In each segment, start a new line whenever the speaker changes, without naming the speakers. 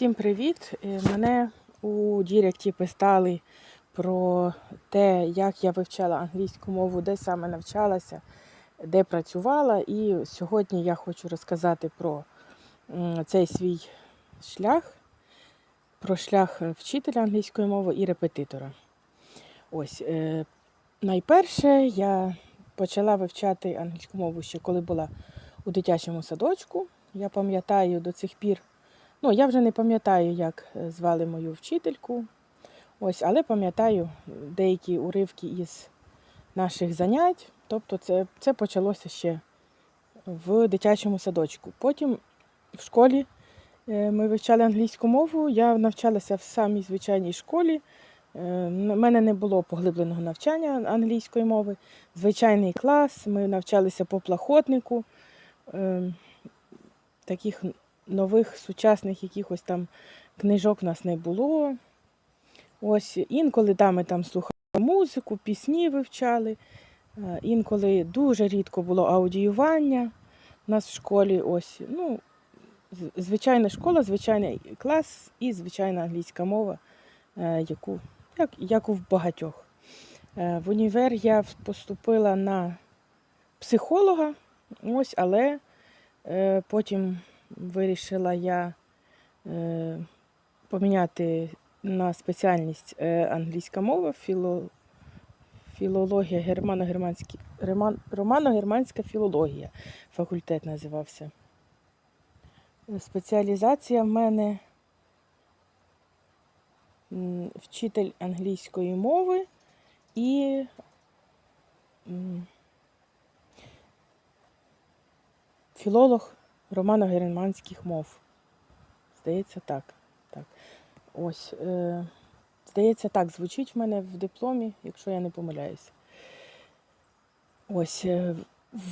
Всім привіт! Е, Мене у Діректі питали про те, як я вивчала англійську мову, де саме навчалася, де працювала. І сьогодні я хочу розказати про цей свій шлях, про шлях вчителя англійської мови і репетитора. Ось, е, найперше я почала вивчати англійську мову ще коли була у дитячому садочку. Я пам'ятаю до цих пір. Ну, я вже не пам'ятаю, як е, звали мою вчительку. Ось, але пам'ятаю деякі уривки із наших занять. Тобто це, це почалося ще в дитячому садочку. Потім в школі е, ми вивчали англійську мову. Я навчалася в самій звичайній школі. У мене не було поглибленого навчання англійської мови. Звичайний клас, ми навчалися по плахотнику. Е, Таких нових сучасних якихось там книжок в нас не було. Ось інколи да, ми там слухали музику, пісні вивчали. Е, Інколи дуже рідко було аудіювання у нас в школі. Ось, ну, звичайна школа, звичайний клас і звичайна англійська мова, е, яку, як, як у багатьох. Е, В універ я поступила на психолога, ось, але потім вирішила я е, поміняти на спеціальність е, англійська мова, філо, філологія, романо-германська філологія. Факультет називався. Спеціалізація в мене вчитель англійської мови і м, філолог романо-германських мов. Здається, так. так. Ось. Е, здається, так звучить в мене в дипломі, якщо я не помиляюся. Ось. е,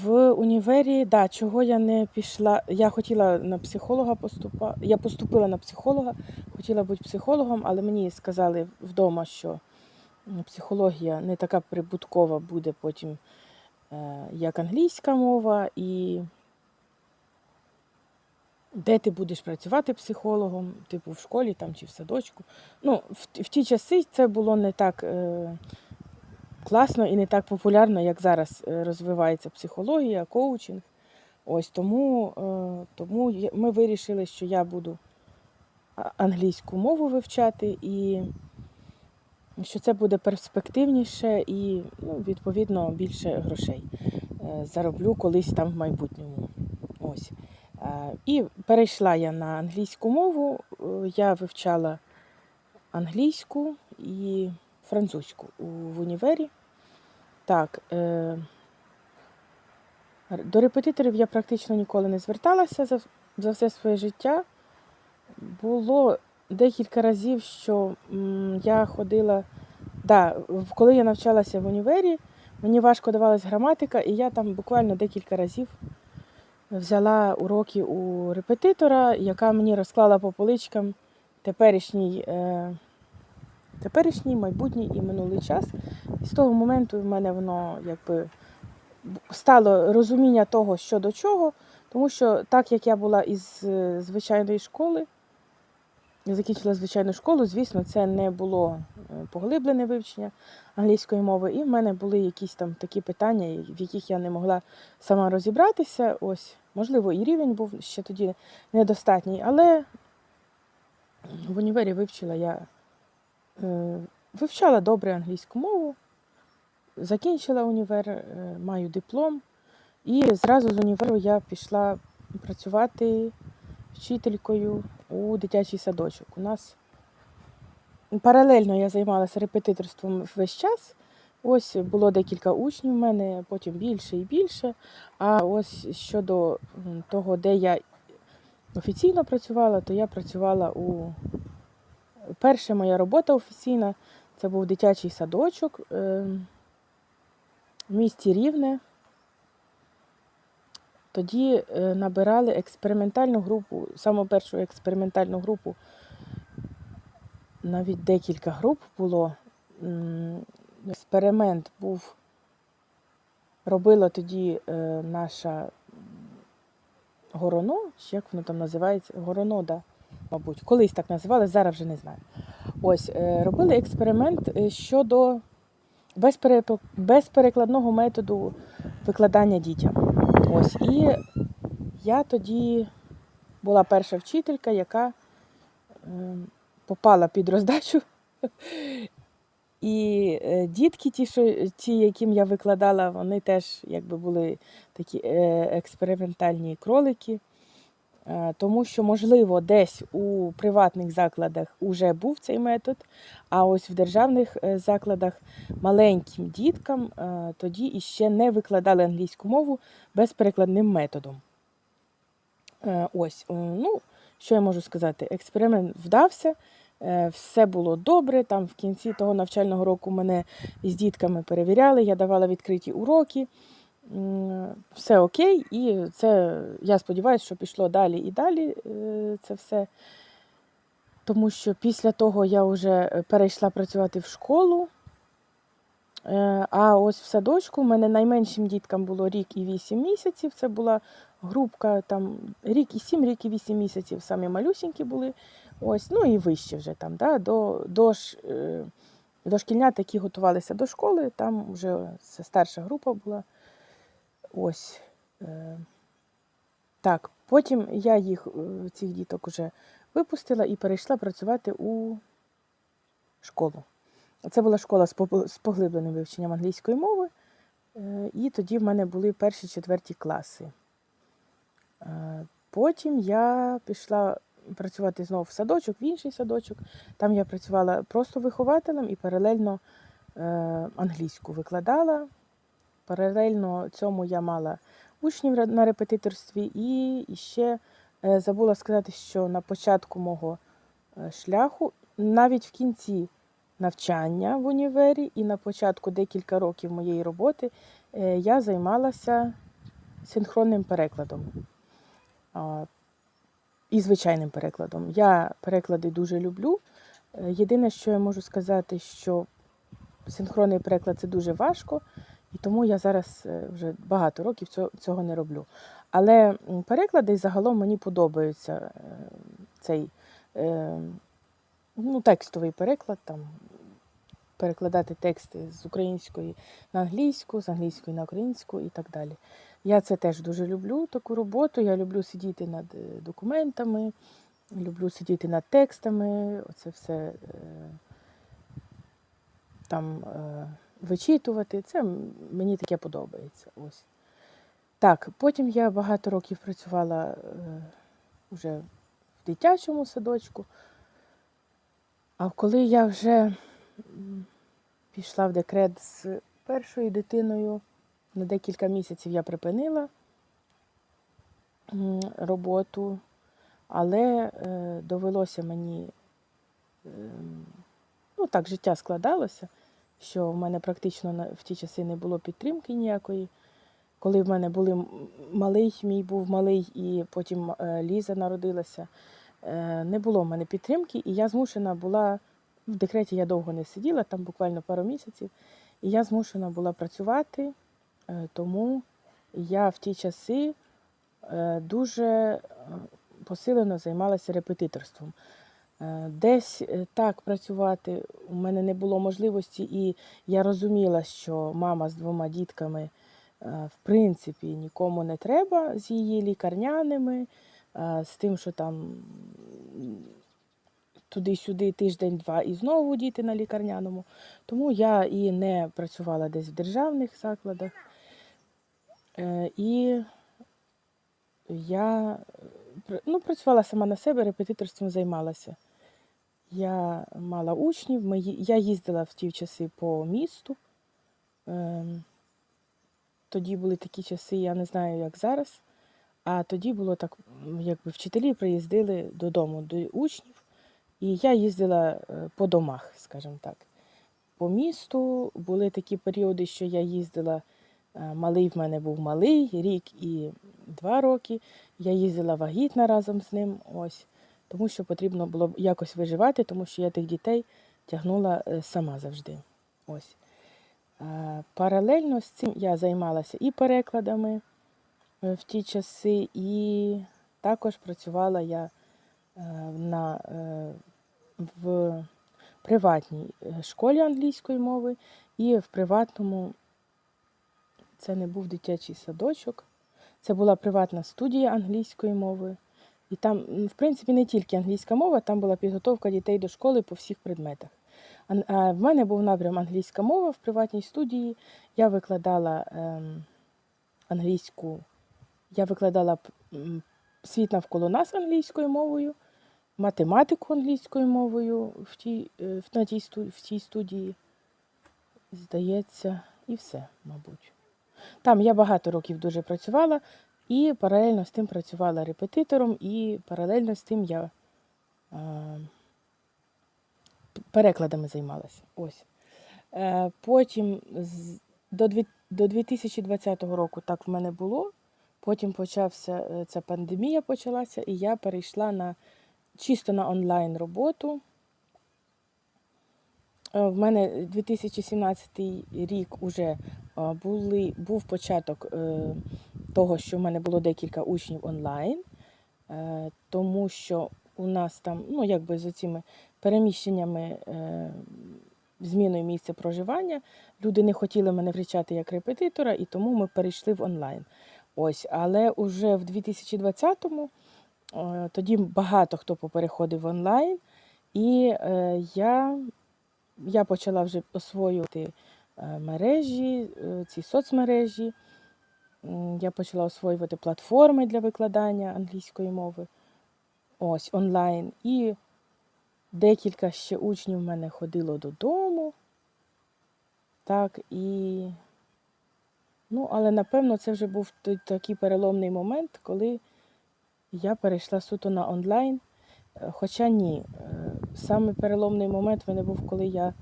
В універі, да, чого я не пішла. Я хотіла на психолога поступати. Я поступила на психолога, хотіла бути психологом, але мені сказали вдома, що психологія не така прибуткова буде потім, е, як англійська мова, і де ти будеш працювати психологом, типу в школі там чи в садочку. Ну, в, в ті часи це було не так е, класно і не так популярно, як зараз е, розвивається психологія, коучинг. Ось тому, е, тому ми вирішили, що я буду англійську мову вивчати і що це буде перспективніше і, ну, відповідно, більше грошей е, зароблю колись там в майбутньому. Ось. Е, І перейшла я на англійську мову. Е, Я вивчала англійську і французьку в універі. Так, е, до репетиторів я практично ніколи не зверталася за, все своє життя. Було декілька разів, що я ходила. Да, коли я навчалася в універі, мені важко давалась граматика, і я там буквально декілька разів взяла уроки у репетитора, яка мені розклала по поличкам теперішній, е, теперішній, майбутній і минулий час. І з того моменту в мене воно якби стало розуміння того, що до чого, тому що так як я була із е, звичайної школи, я закінчила звичайну школу, звісно, це не було е, поглиблене вивчення англійської мови, і в мене були якісь там такі питання, в яких я не могла сама розібратися. Ось, можливо, і рівень був ще тоді недостатній, але в універі вивчила я е, вивчала добре англійську мову, закінчила універ, е, маю диплом, і зразу з універу я пішла працювати вчителькою у дитячий садочок. У нас паралельно я займалася репетиторством весь час. Ось було декілька учнів в мене, потім більше і більше. А ось щодо того, де я офіційно працювала, то я працювала у перша моя робота офіційна це був дитячий садочок е, в місті Рівне. Тоді е, набирали експериментальну групу, саму першу експериментальну групу, навіть декілька груп було. Експеримент був, робила тоді е, наша Гороно, як воно там називається? Гороно, да. мабуть, колись так називали, зараз вже не знаю. Ось е, робили експеримент щодо безперекладного методу викладання дітям. Ось і я тоді була перша вчителька, яка е, попала під роздачу. І е, дітки, ті, що, ті, яким я викладала, вони теж якби були такі е, експериментальні кролики. Е, Тому що, можливо, десь у приватних закладах вже був цей метод, а ось в державних е, закладах маленьким діткам е, тоді іще не викладали англійську мову безперекладним методом. Ось, ну, що я можу сказати? Експеримент вдався, все було добре. Там в кінці того навчального року мене з дітками перевіряли, я давала відкриті уроки. Все окей, і це я сподіваюся, що пішло далі і далі е, це все. Тому що після того я вже е, перейшла працювати в школу. Е, А ось в садочку в мене найменшим діткам було рік і 8 місяців. Це була групка там рік і 7, рік і 8 місяців. Самі малюсінькі були. Ось, ну і вище вже там, да, до, до, дошкільнят, які готувалися до школи, там вже старша група була. Ось. е, Так, потім я їх, е, цих діток вже випустила і перейшла працювати у школу. Це була школа з поглибленим вивченням англійської мови. е, І тоді в мене були перші четверті класи. Потім я пішла працювати знову в садочок, в інший садочок. Там я працювала просто вихователем і паралельно англійську викладала. Паралельно цьому я мала учнів на репетиторстві, і ще е, забула сказати, що на початку мого е, шляху, навіть в кінці навчання в універі і на початку декілька років моєї роботи е, я займалася синхронним перекладом і звичайним перекладом. Я переклади дуже люблю. Єдине, що я можу сказати, що синхронний переклад це дуже важко, і тому я зараз е, вже багато років цього, не роблю. Але переклади загалом мені подобаються. е, Цей е, ну, текстовий переклад, там, перекладати тексти з української на англійську, з англійської на українську і так далі. Я це теж дуже люблю, таку роботу. Я люблю сидіти над документами, люблю сидіти над текстами, оце все там вичитувати. Це мені таке подобається. Ось. Так, потім я багато років працювала е, вже в дитячому садочку. А коли я вже пішла в декрет з першою дитиною, на декілька місяців я припинила роботу, але е, довелося мені, ем, ну так, життя складалося, що в мене практично в ті часи не було підтримки ніякої. Коли в мене були малий, мій був малий, і потім е, Ліза народилася, е, не було в мене підтримки, і я змушена була в декреті я довго не сиділа, там буквально пару місяців, і я змушена була працювати, е, тому я в ті часи дуже посилено займалася репетиторством. Е, Десь е, так працювати у мене не було можливості, і я розуміла, що мама з двома дітками е, в принципі нікому не треба з її лікарняними, з тим, що там туди-сюди тиждень-два і знову діти на лікарняному. Тому я і не працювала десь в державних закладах. І я ну, працювала сама на себе, репетиторством займалася. Я мала учнів, ми, я їздила в ті часи по місту. Ем, Тоді були такі часи, я не знаю, як зараз. А тоді було так, якби вчителі приїздили додому до учнів, і я їздила е, по домах, скажімо так. По місту були такі періоди, що я їздила. е, Малий в мене був малий, рік і два роки. Я їздила вагітна разом з ним. Ось тому що потрібно було якось виживати, тому що я тих дітей тягнула е, сама завжди. Ось. Е, Паралельно з цим я займалася і перекладами е, в ті часи, і також працювала я на, в приватній школі англійської мови і в приватному, це не був дитячий садочок, це була приватна студія англійської мови. І там, в принципі, не тільки англійська мова, там була підготовка дітей до школи по всіх предметах. А в мене був напрям англійська мова в приватній студії. Я викладала ем, англійську, я викладала світ навколо нас англійською мовою, математику англійською мовою в тій, е, на тій, в тій студії. Здається, і все, мабуть. Там я багато років дуже працювала, і паралельно з тим працювала репетитором, і паралельно з тим я е, перекладами займалася. Ось. Е, потім з, до, до 2020 року так в мене було. Потім почався е, ця пандемія почалася, і я перейшла на чисто на онлайн роботу. Е, В мене 2017 рік уже були, був початок е, того, що в мене було декілька учнів онлайн, е, тому що у нас там, ну якби з цими переміщеннями, е, зміною місця проживання, люди не хотіли мене включати як репетитора, і тому ми перейшли в онлайн. Ось, але уже в 2020-му е, тоді багато хто попереходив онлайн, і я я почала вже освоювати мережі, е, ці соцмережі. Я почала освоювати платформи для викладання англійської мови. Ось онлайн. І декілька ще учнів в мене ходило додому. Так, і. Ну, але напевно це вже був такий переломний момент, коли я перейшла суто на онлайн. Е, Хоча ні, е, саме переломний момент в мене був, коли я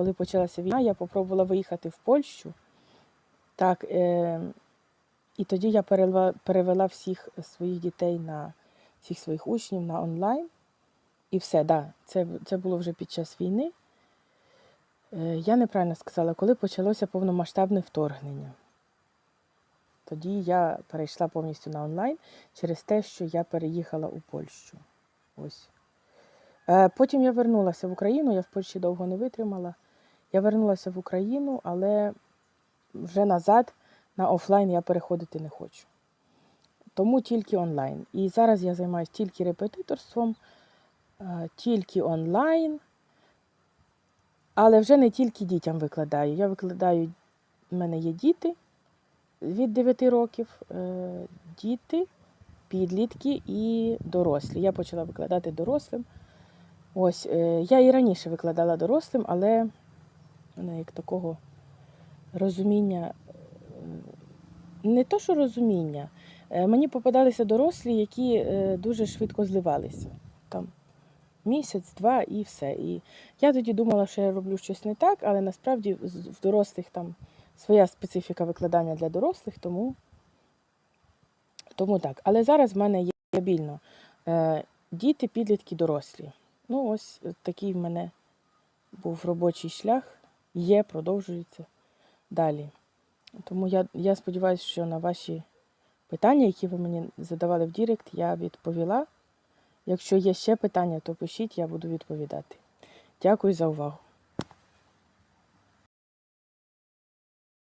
коли почалася війна, я попробувала виїхати в Польщу. Так, е, і тоді я перевела, перевела всіх своїх дітей на всіх своїх учнів на онлайн. І все, да, це, це було вже під час війни. Е, я неправильно сказала, коли почалося повномасштабне вторгнення. Тоді я перейшла повністю на онлайн через те, що я переїхала у Польщу. Ось. Е, Потім я вернулася в Україну, я в Польщі довго не витримала. Я вернулася в Україну, але вже назад на офлайн я переходити не хочу. Тому тільки онлайн. І зараз я займаюся тільки репетиторством, е, тільки онлайн, але вже не тільки дітям викладаю. Я викладаю, в мене є діти від 9 років, е, діти, підлітки і дорослі. Я почала викладати дорослим. Ось, е, я і раніше викладала дорослим, але ну, як такого розуміння, не то, що розуміння, е, мені попадалися дорослі, які е, дуже швидко зливалися. Там місяць, два і все. І я тоді думала, що я роблю щось не так, але насправді в дорослих там своя специфіка викладання для дорослих, тому, тому так. Але зараз в мене є стабільно е, діти, підлітки, дорослі. Ну, ось такий в мене був робочий шлях, є, продовжується далі. Тому я, я сподіваюся, що на ваші питання, які ви мені задавали в Дірект, я відповіла. Якщо є ще питання, то пишіть, я буду відповідати. Дякую за увагу.